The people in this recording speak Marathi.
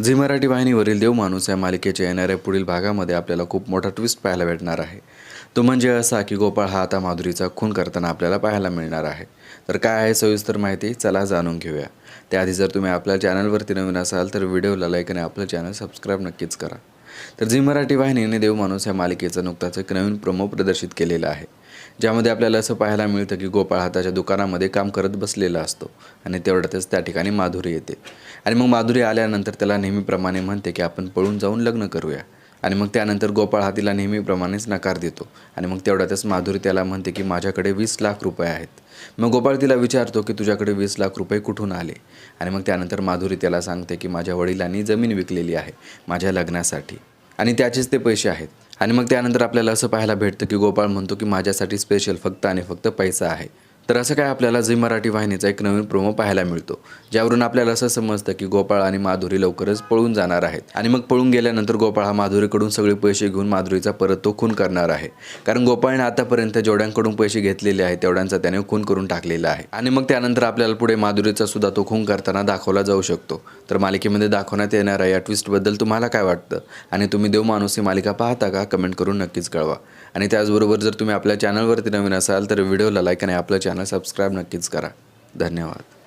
झी मराठी वाहिनीवरील देव माणूस या मालिकेच्या येणाऱ्या पुढील भागामध्ये आपल्याला खूप मोठा ट्विस्ट पाहायला भेटणार आहे. तो म्हणजे असा की गोपाळ हा आता माधुरीचा खून करताना आपल्याला पाहायला मिळणार आहे. तर काय आहे सविस्तर माहिती चला जाणून घेऊया. त्याआधी जर तुम्ही आपल्या चॅनलवरती नवीन असाल तर व्हिडिओला लाईक आणि आपलं चॅनल सबस्क्राईब नक्कीच करा. तर झी मराठी वाहिनीने देव माणूस या मालिकेचं नुकताच एक नवीन प्रोमो प्रदर्शित केलेला आहे. ज्यामध्ये आपल्याला असं पाहायला मिळतं की गोपाळ हा त्याच्या दुकानामध्ये काम करत बसलेला असतो आणि तेवढ्यातच त्या ठिकाणी माधुरी येते. आणि मग माधुरी आल्यानंतर त्याला नेहमीप्रमाणे म्हणते की आपण पळून जाऊन लग्न करूया. आणि मग त्यानंतर गोपाळ हा तिला नेहमीप्रमाणेच नकार देतो. आणि मग तेवढ्यातच माधुरी त्याला म्हणते की माझ्याकडे वीस लाख रुपये आहेत. मग गोपाळ तिला विचारतो की तुझ्याकडे वीस लाख रुपये कुठून आले? आणि मग त्यानंतर माधुरी त्याला सांगते की माझ्या वडिलांनी जमीन विकलेली आहे माझ्या लग्नासाठी. आणि त्याचेच ते पैसे आहेत. आणि मग त्यानंतर आपल्याला असं पाहायला भेटतं की गोपाळ म्हणतो की माझ्यासाठी स्पेशल फक्त आणि फक्त पैसा आहे. तर असं काय आपल्याला झी मराठी वाहिनीचा एक नवीन प्रोमो पाहायला मिळतो ज्यावरून आपल्याला असं समजतं की गोपाळ आणि माधुरी लवकरच पळून जाणार आहेत. आणि मग पळून गेल्यानंतर गोपाळ हा माधुरीकडून सगळे पैसे घेऊन माधुरीचा परत तो खून करणार आहे. कारण गोपाळने आतापर्यंत जेवढ्यांकडून पैसे घेतलेले आहेत तेवढ्यांचा त्याने खून करून टाकलेला आहे. आणि मग त्यानंतर आपल्याला पुढे माधुरीचा सुद्धा तो खून करताना दाखवला जाऊ शकतो. तर मालिकेमध्ये दाखवण्यात येणाऱ्या या ट्विस्टबद्दल तुम्हाला काय वाटतं? आणि तुम्ही देव माणूस ही मालिका पाहता का? कमेंट करून नक्कीच कळवा. आणि त्याचबरोबर जर तुम्ही आपल्या चॅनलवरती नवीन असाल तर व्हिडिओला लाईक आणि आपलं चॅनल सबस्क्राईब नक्कीच करा. धन्यवाद.